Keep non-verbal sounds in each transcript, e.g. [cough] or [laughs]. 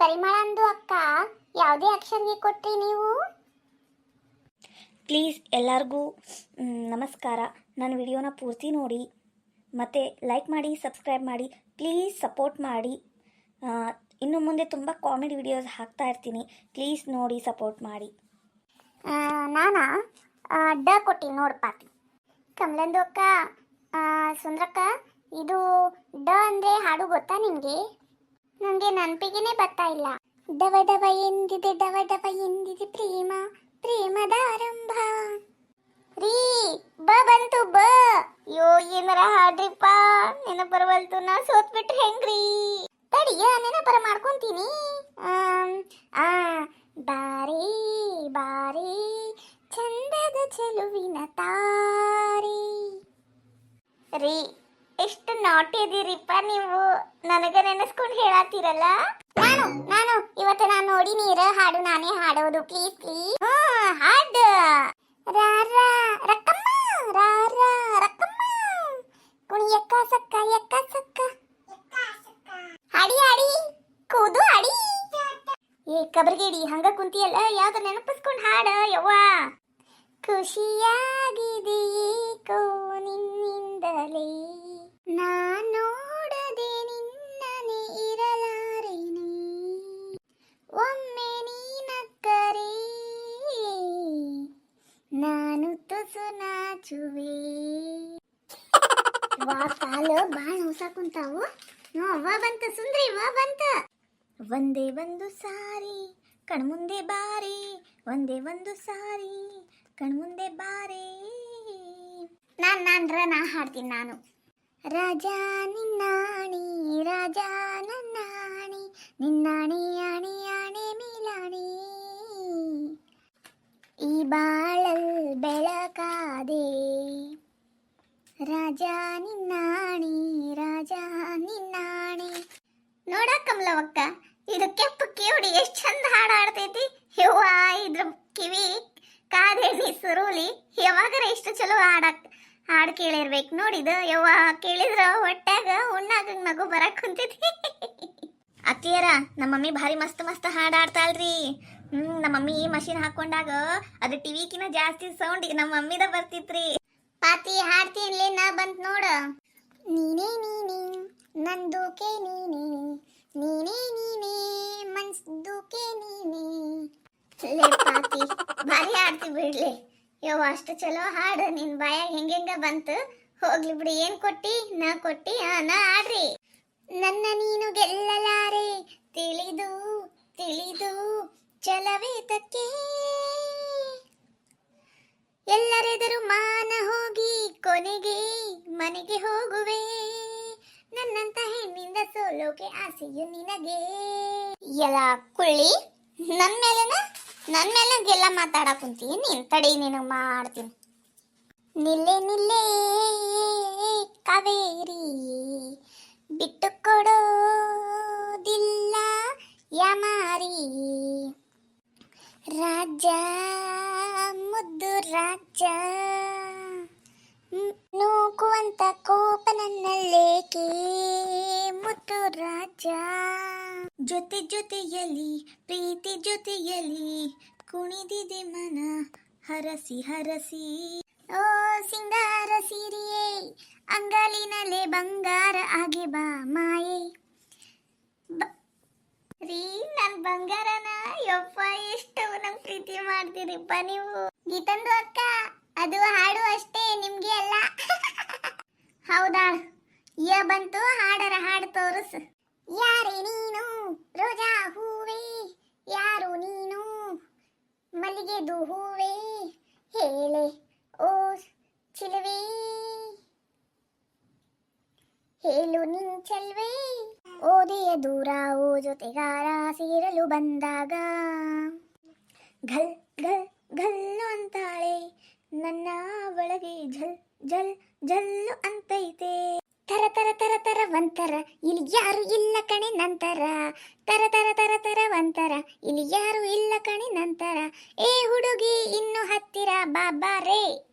ಪರಿಮಳ ಅಂದು ಅಕ್ಕ. ಯಾವುದೇ ಅಕ್ಷರಿಗೆ ಕೊಟ್ರಿ ನೀವು. ಪ್ಲೀಸ್ ಎಲ್ಲರಿಗೂ ನಮಸ್ಕಾರ. ನನ್ನ ವಿಡಿಯೋನ ಪೂರ್ತಿ ನೋಡಿ. ಮತ್ತು ಲೈಕ್ ಮಾಡಿ ಸಬ್ಸ್ಕ್ರೈಬ್ ಮಾಡಿ ಪ್ಲೀಸ್ ಸಪೋರ್ಟ್ ಮಾಡಿ. ಇನ್ನು ಮುಂದೆ ತುಂಬ ಕಾಮಿಡಿ ವಿಡಿಯೋಸ್ ಹಾಕ್ತಾ ಇರ್ತೀನಿ. ಪ್ಲೀಸ್ ನೋಡಿ ಸಪೋರ್ಟ್ ಮಾಡಿ. ನಾನು ನಾನಾ? ಆ, ಡ ಕೊಟ್ಟಿ ನೋಡಿ ಪಾತಿ. ಕಮಲಂದು ಅಕ್ಕ. ಸುಂದ್ರಕ್ಕ ಇದು ಡ ಅಂದರೆ ಹಾಡು ಗೊತ್ತಾ ನಿಮ್ಗೆ? ನನಗೆ ನೆನಪಿಗೆನೆ ಬರ್ತಾ ಇಲ್ಲ. ಡವ ಡವ ಎಂದಿದೆ ಡವ ಡವ ಎಂದಿದೆ ಪ್ರೇಮ, ಪ್ರೇಮದ ಆರಂಭ. ರೀ, ಬ ಬಂತು, ಬ. ಯೋ ಏನಾರ ಹಾಡ್ರಿಪ್ಪ. ನೆನಪು ಬರವಲ್ತು ನಾ ಸೋತ್ ಬಿಟ್ರೆ ಹೆಂಗ್ರಿ? ತಡಿಯ, ನೆನಪರ ಮಾಡ್ಕೊಂತೀನಿ. ನಾಟಿ ಇದೀರಿಪ್ಪ ನೀವು. ನನಗ ನೆನೆಸ್ಕೊಂಡು ಹೇಳತ್ತೀರಲ್ಲ ನಾನು ನಾನು. ಇವತ್ತು ನಾನು ನೋಡಿ ನೀರ ಹಾಡು ನಾನೇ ಹಾಡೋದು ಪ್ಲೀಸ್ ಪ್ಲೀಸ್ ಹಾಡು. ರಾರಾ ರಕ್ಕಮ್ಮ ರಾರ ರಕ್ಕಮ್ಮ. ಕುಣಿಯಕ್ಕ ಸಕ್ಕ ಎಕ್ಕ ಸಕ್ಕ. ಹಾಡಿ ಹಾಡಿ. ಕೂದು ಹಾಡಿ. ಏ ಕಬರ್ಗೇಡಿ ಹಂಗ ಕುಂತಿಯಲ್ಲ? ಯಾವ್ದು ನೆನಪಿಸ್ಕೊಂಡು ಹಾಡ ಯವ್ವ? ಖುಷಿಯಾಗಿದೆ ನಾನು ತುಸು ನಾಚುವೆ ವಾ ಕಾಲು ಬಾಳ ಹೊಸ ಕುಂತಾವು ವಾ ಬಂತ ಸುಂದ್ರಿ ವಾ ಬಂತ ಒಂದೇ ಒಂದು ಸಾರಿ ಕಣ್ಮುಂದೆ ಬಾರಿ ಒಂದೇ ಒಂದು ಸಾರಿ ಕಣ್ಮುಂದೆ ಬಾರಿ ನಾನ್ ನಾನ್ರ ನಾ ಹಾಡ್ತೀನಿ ನಾನು ರಾಜ ನಿನ್ನಾಣಿ ರಾಜ ನನ್ನಾಣಿ ನಿನ್ನಾಣಿ ಕಮಲವಕ್ಕ ಇದು ಕೆಂಪು ಕಿವಿಡಿ ಎಷ್ಟು ಚಂದ ಹಾಡು ಹಾಡ್ತೈತಿ ಯವ್ವ, ಇದ್ರ ಕಿವಿ ಕಾದೇಣಿ ಸುರುಳಿ ಯಾವಾಗರ ಇಷ್ಟು ಚಲೋ ಹಾಡಕ್, ಹಾಡು ಕೇಳಿರ್ಬೇಕು ನೋಡಿದ? ಯವ್ವ, ಕೇಳಿದ್ರ ಹೊಟ್ಯಾಗ ಉಣ್ಣಾಗ ಮಗು ಬರಕ್ ಕುಂತೈತಿ. ಅತ್ತಿಯರ, ನಮ್ಮ ಮಮ್ಮಿ ಭಾರಿ ಮಸ್ತ್ ಮಸ್ತ್ ಹಾಡು ಆಡ್ತಾಳ್ರಿ ಹ್ಮ್, ನಮ್ಮ ಮಮ್ಮಿ ಮಷಿನ್ ಹಾಕೊಂಡಾಗ ಅದು ಟಿವಿಕಿನ ಜಾಸ್ತಿ ಸೌಂಡ್ ನಮ್ಮ ಮಮ್ಮಿದ ಬರ್ತಿತ್ರಿ. ಪಾತಿ ಹಾಡ್ತೀನಿ ನಾ ಬಂತ್ ನೋಡ. ನೀನೇ ನೀನೇ ನಂದುಕೆ ನೀನೇ. ನೀನೇ ನೀನೇ, ಮನ್ಸ್ದುಕೆ ನೀನೇ. ಪಾತಿ ಭಾರಿ ಹಾಡ್ತಿ ಬಿಡ್ಲಿ. ಯವ್ವ, ಅಷ್ಟು ಚಲೋ ಹಾಡು, ನಿನ್ ಬಾಯಾಗ ಹೆಂಗೆಂಗ ಬಂತು? ಹೋಗ್ಲಿ ಬಿಡಿ, ಏನ್ ಕೊಟ್ಟಿ? ನಾ ಕೊಟ್ಟಿ ಆ ಆಡ್ರಿ. ನನ್ನ ನೀನು ಗೆಲ್ಲಲಾರೆ, ತಿಳಿದು ತಿಳಿದು, ಚಲವೇತಕ್ಕೆ. ಎಲ್ಲರೆದರು ಮಾನ ಹೋಗಿ, ಕೊನೆಗೆ ಮನೆಗೆ ಹೋಗುವೆ. ಸೋಲೋಕೆ ಆಸೆಯು ನಿನಗೆ. ಎಲ್ಲ ಕುಳ್ಳಿ, ನನ್ ಮೇಲೆನ, ನನ್ ಮೇಲೆ ಗೆಲ್ಲ ಮಾತಾಡಕ್ ಕುಂತೀನಿ ನೀನ್ ನೀನು ಮಾಡ್ತೀನಿ. ನಿಲ್ಲೆ ನಿಲ್ಲೆ, ಕಾವೇರಿ. ಬಿಟ್ಟು ಕೊಡೋದಿಲ್ಲ ಯಮಾರಿ. ರಾಜ ಮುದ್ದು ರಾಜ ನೂಕುವಂತ ಕೋಪ ನನ್ನಲ್ಲೇಕೆ ಮುದ್ದು ರಾಜ. ಜೊತೆ ಜೊತೆಯಲ್ಲಿ, ಪ್ರೀತಿ ಜೊತೆಯಲ್ಲಿ ಕುಣಿದಿದೆ ಮನ, ಹರಸಿ ಹರಸಿ. ಓ ಸಿಂಗಾರ ಸಿರಿಯೇ, ಅಂಗಲಿನಲ್ಲೇ ಬಂಗಾರ ಆಗಿ ಬಾ ಮಾಯೆ. ರೀ, ನನ್ ಬಂಗಾರನ ಯಪ್ಪ ಎಷ್ಟು ನಮ್ ಪ್ರೀತಿ ಮಾಡ್ತೀರಿಪ್ಪ ನೀವು. ಗೀತಂದು ಅಕ್ಕ, ಅದು ಹಾಡು ಅಷ್ಟೇ, ನಿಮ್ಗೆ ಅಲ್ಲ. [laughs] ಹೌದಾ? ಯ ಬಂತು ಹಾಡರ ಹಾಡು ತೋರಿಸು. ಯಾರೇ ನೀನು ರೋಜಾ ಹೂವೇ, ಯಾರು ನೀನು ಮಲ್ಲಿಗೆದು ಹೂವೇ, ಹೇಳೆ ಓ ಚಿಲುವೆ. ಹೇಳು ನಿನ್ ಚೆಲ್ವೆ. ಓದೆಯ ದೂರ ಓ ಜೊತೆಗಾರ ಸೇರಲು ಬಂದಾಗ. ಘಲ್ ಘಲ್ ಘಲ್ಲು ಅಂತಾಳೆ, ನನ್ನ ಒಳಗೆ ಝಲ್ ಝಲ್, ಝಲ್ಲು ಅಂತೈತೆ. ತರ ತರ ತರ ತರ ಒಂತರ ಇಲ್ಲಿ ಯಾರು ಇಲ್ಲ ಕಣೆ ನಂತರ. ತರ ತರ ತರ ತರ ಒಂತರ ಇಲ್ಲಿ ಯಾರು ಇಲ್ಲ ಕಣೆ ನಂತರ. ಏ ಹುಡುಗಿ, ಇನ್ನು ಹತ್ತಿರ ಬಾಬಾ ರೇ.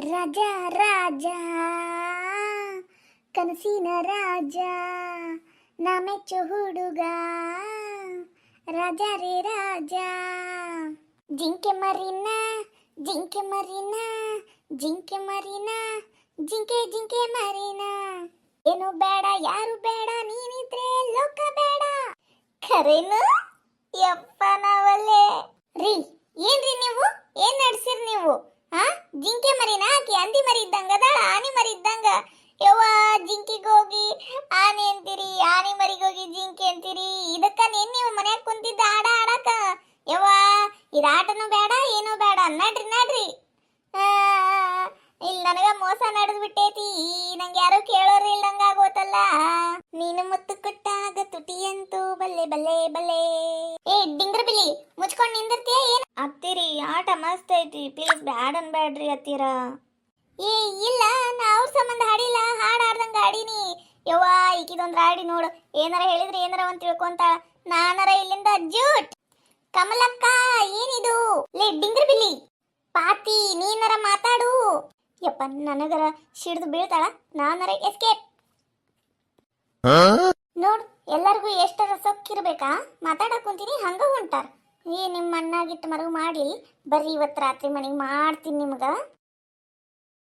ರಾಜ ರಾಜ. ಕನಸಿನ ರಾಜ. ನಾ ಮೆಚ್ಚು ಹುಡುಗ. ರಾಜ ರೇ, ರಾಜ. ಜಿಂಕೆ ಮರಿನ ಜಿಂಕೆ ಮರಿನ ಜಿಂಕೆ ಮರಿನ. ಜಿಂಕೆ ಜಿಂಕೆ ಮರಿನ. ಏನು ಬೇಡ, ಯಾರು ಬೇಡ, ನೀನಿದ್ರೆ ಲೋಕ ಬೇಡ. ಖರೇನು ಯಪ್ಪ ನಾವಲ್ಲೇ ರೀ, ಏನ್ರಿ ನೀವು? ಏನ್ ನಡ್ಸಿರ್ ನೀವು? ಹಾ ಜಿಂಕೆ ಮರಿನ? ಆಕಿ ಹಂದಿ ಮರಿ ಇದ್ದಂಗ ಅದಾಳ, ಆನಿ ಮರಿ ಇದ್ದಂಗ ಯವ್ವ, ಜಿಂಕಿಗೆ ಹೋಗಿ ಆನೆ ಅಂತೀರಿ, ಆನೆ ಮರಿಗೋಗಿ ಜಿಂಕೆ ಅಂತೀರಿ. ಇದಕ್ಕ ನೀನ್ ನೀವು ಮನ್ಯಾಗ ಕುಂತಿದ್ದ ಆಡ ಆಡಕ ಯವ್ವ ಇದ ಆಟನೂ ಬೇಡ, ಏನೂ ಬೇಡ. ನಡ್ರಿ ನಡ್ರಿ. ಇಲ್ಲಿ ನನಗ ಮೋಸ ನಡೆದು ಬಿಟ್ಟೈತಿ ನಂಗೆ ಯಾರು ಕೇಳೋರು ಇಲ್ಲಂಗ ಆಗೋತಲ್ಲ. ನೀನು ಮುತ್ತು ಕೊಟ್ಟಾಗ ತುಟಿಯಂತೂ ಬಲ್ಲೆ ಬಲ್ಲೆ ಬಲ್ಲೆ. ಏ ಡಿಂಗ್ರ ಬಿಲಿ ಮುಚ್ಕೊಂಡ್ ನಿಂದಿರ್ತೀಯ ಏನ್? ಅತ್ತಿರಿ ಆಟ ಮಸ್ತ್ ಐತಿ ಪ್ಲೀಸ್ ಬ್ಯಾಡ್ ಅನ್ಬ್ಯಾಡ್ರಿ ಅತ್ತಿರ. ಏ ಇಲ್ಲ ನಾ ಅವ್ರ ಸಂಬಂಧ ಹಾಡಿಲ್ಲ ಹಾಡ್ ಆಡ್ದಂಗ ಹಾಡಿನಿ ಯವ್ವ ಈಕಿದೊಂದ್ ಹಾಡಿ ನೋಡು. ಏನಾರ ಹೇಳಿದ್ರೆ ಏನಾರ ಒಂದ್ ತಿಳ್ಕೊಂತಾಳ. ನಾನರ ಇಲ್ಲಿಂದ ಜೂಟ್ ಕಮಲಕ್ಕ ಏನಿದು? ಲೇ ಡಿಂಗ್ರ ಬಿಲಿ ಪಾತಿ ನೀನರ ಮಾತಾಡು. ಯಪ್ಪ ನನಗರ ಸಿಡ್ದು ಬೀಳ್ತಾಳ? ನಾನರ ಎಸ್ಕೇಪ್ ನೋಡ್ ಎಲ್ಲರಿಗೂ ಎಷ್ಟರ ಸೊಕ್ಕಿರ್ಬೇಕಾ ಮಾತಾಡಕ್ ಕುಂತೀನಿ ಹಂಗ ಹೊಂಟಾರ. ಏ ನಿಮ್ಮ ಅಣ್ಣಾಗಿಟ್ಟು ಮರಗು ಮಾಡಿ ಬರ್ರಿ ಇವತ್ತು ರಾತ್ರಿ ಮನೆಗೆ ಮಾಡ್ತೀನಿ ನಿಮ್ಗ.